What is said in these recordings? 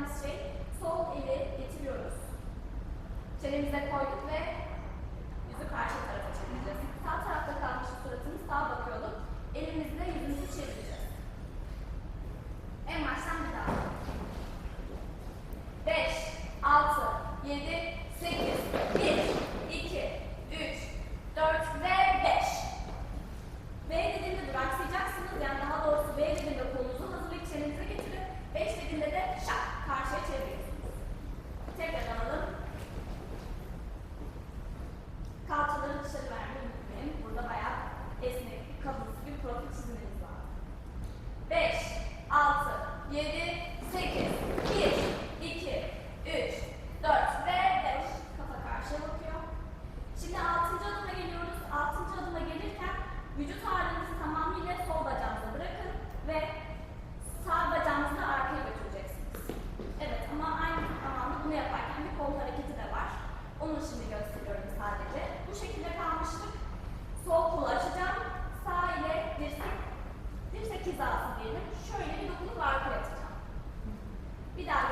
yapacağımız şey sol eli getiriyoruz. Çenemize koyduk ve istiyorum sadece. Bu şekilde kalmıştık. Sol kolu açacağım. Sağ ile dirsek, dirsek hizası diyelim. Şöyle bir dokunup arkaya atacağım. Bir daha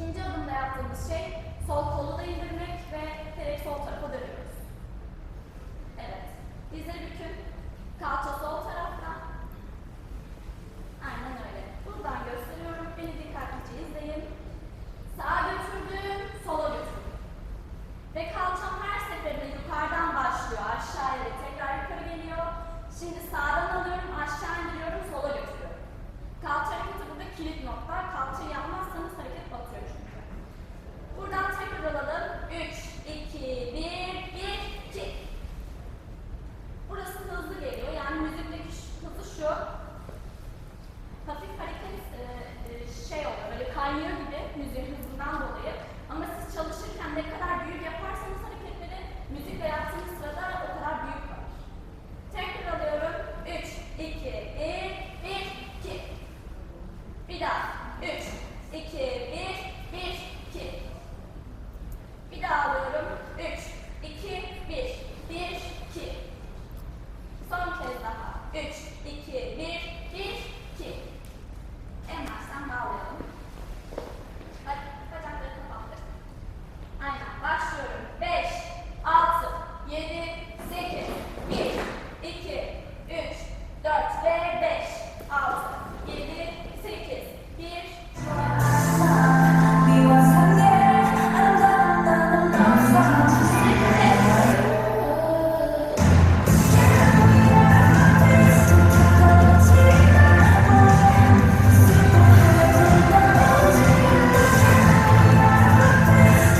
İkinci adımda yaptığımız şey sol kolu da indirmek ve direkt sol tarafa dönüyoruz. Evet. Dizleri bükün. Kalça sol taraftan. Aynen öyle. Buradan gösteriyorum. Beni dikkatlice izleyin. Sağa götürdüm, sola götürdüm. Ve kalçam her seferinde yukarıdan başlıyor. Aşağıya tekrar yukarı geliyor. Şimdi sağa